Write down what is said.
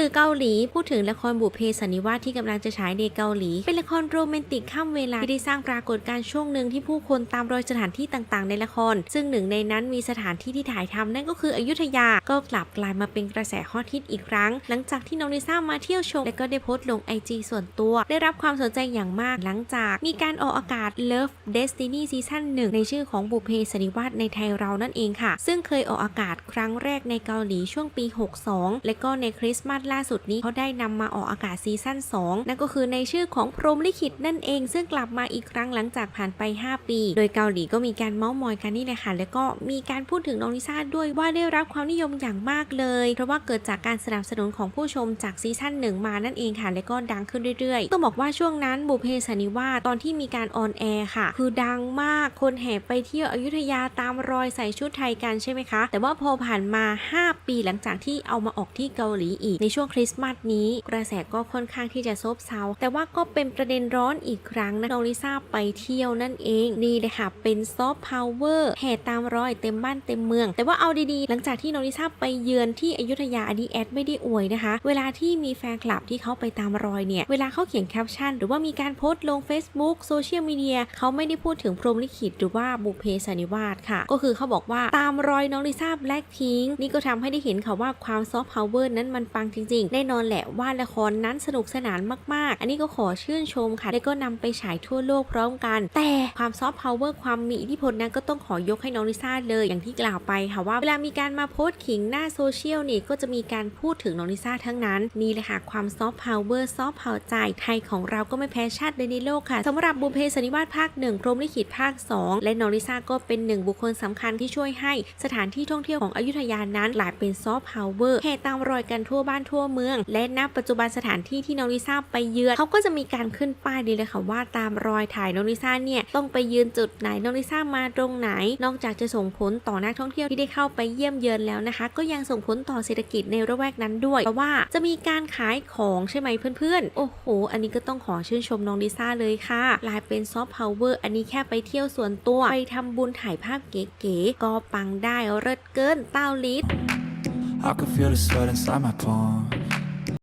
สื่อเกาหลีพูดถึงละครบุพเพสันนิวาสที่กำลังจะฉายในเกาหลี เป็นละครโรแมนติกข้ามเวลาที่ได้สร้างปรากฏการณ์ช่วงหนึ่งที่ผู้คนตามรอยสถานที่ต่างๆ ในละคร ซึ่งหนึ่งในนั้นมีสถานที่ที่ถ่ายทำนั่นก็คืออยุธยาก็กลับกลายมาเป็นกระแสฮอตฮิตอีกครั้ง หลังจากที่น้องลิซ่ามาเที่ยวชม และก็ได้โพสต์ลงไอจีส่วนตัว ได้รับความสนใจอย่างมากหลังจาก มีการออกอากาศ Love Destiny ซีซั่นหนึ่งในชื่อของบุพเพสันนิวาสในไทยเรานั่นเองค่ะ ซึ่งเคยออกอากาศครั้งแรกในเกาหลีช่วงปี 62 และก็ในคริสต์มาสล่าสุดนี้เขาได้นำมาออกอากาศซีซั่น 2 นั่นก็คือในชื่อของพรหมลิขิตนั่นเอง ซึ่งกลับมาอีกครั้งหลังจากผ่านไป 5 ปี โดยเกาหลีก็มีการเมาส์มอยกันนี่แหละค่ะ แล้วก็มีการพูดถึงน้องลิซ่าด้วยว่าได้รับความนิยมอย่างมากเลย เพราะว่าเกิดจากการสนับสนุนของผู้ชมจากซีซั่นหนึ่งมานั่นเองค่ะ และก็ดังขึ้นเรื่อยๆ ต้องบอกว่าช่วงนั้นบุเพสันิวาตอนที่มีการออนแอร์ค่ะ คือดังมาก คนแห่ไปเที่ยวอยุธยาตามรอยใส่ชุดไทยกันใช่ไหมคะ แต่ว่าพอผ่านมา 5 ปีหลังจากที่เอามาออกที่เกาหลีอีกในช่วง่วงคริสต์มาสนี้ กระแสก็ค่อนข้างที่จะซบเซา แต่ว่าก็เป็นประเด็นร้อนอีกครั้งนะน้องลิซ่าไปเที่ยวนั่นเอง นี่เลยค่ะเป็นซอฟต์พาวเวอร์แห่ตามรอยเต็มบ้านเต็มเมือง แต่ว่าเอาดีๆ หลังจากที่น้องลิซ่าไปเยือนที่อยุธยาอันนี้แอดไม่ได้อวยนะคะ เวลาที่มีแฟนคลับที่เขาไปตามรอยเนี่ย เวลาเขาเขียนแคปชั่น หรือว่ามีการโพสต์ลง Facebook โซเชียลมีเดียเขาไม่ได้พูดถึงพรหมลิขิตหรือว่าบุพเพสนิวาสค่ะ ก็คือเขาบอกว่าตามรอยน้องลิซ่าแบล็คพิงนี่ก็ทำให้ได้เห็นค่ะว่าความซอฟต์พาวเวอร์นั้นมันปังจริงๆ แน่นอนแหละว่าละครนั้นสนุกสนานมากๆ อันนี้ก็ขอชื่นชมค่ะ แล้วก็นำไปฉายทั่วโลกพร้อมกัน แต่ความซอฟต์พาวเวอร์ความมีอิทธิพลนั้นก็ต้องขอยกให้น้องลิซ่าเลยอย่างที่กล่าวไปค่ะว่าเวลามีการมาโพสต์ขิงหน้าโซเชียลนี่ก็จะมีการพูดถึงน้องลิซ่าทั้งนั้น นี่แหละค่ะความซอฟต์พาวเวอร์ซอฟต์พาวใจไทยของเราก็ไม่แพ้ชาติใดในโลกค่ะสำหรับบุพเพสนิวาสภาคหนึ่งพรมลิขิตภาค 2 และน้องลิซ่าก็เป็นหนึ่งบุคคลสำคัญที่ช่วยให้สถานที่ท่องเที่ยวของอยุธยานั้นกลายเป็นซอฟต์พาวเวอร์แห่ตามรอยกันทั่วบ้านทั่วเมือง และณปัจจุบันสถานที่ที่น้องลิซ่าไปเยือนเขาก็จะมีการขึ้นป้ายดีเลยค่ะว่าตามรอยถ่ายน้องลิซ่าเนี่ยต้องไปยืนจุดไหนน้องลิซ่ามาตรงไหน นอกจากจะส่งผลต่อนักท่องเที่ยวที่ได้เข้าไปเยี่ยมเยือนแล้วนะคะ ก็ยังส่งผลต่อเศรษฐกิจในระแวกนั้นด้วยเพราะว่าจะมีการขายของใช่ไหมเพื่อนๆ โอ้โห อันนี้ก็ต้องขอชื่นชมน้องลิซ่าเลยค่ะกลายเป็นซอฟต์พาวเวอร์อันนี้แค่ไปเที่ยวส่วนตัว ไปทำบุญถ่ายภาพเก๋ๆก็ปังได้เลิศเกินเต้าลิศ I can feel the sweat inside my palms.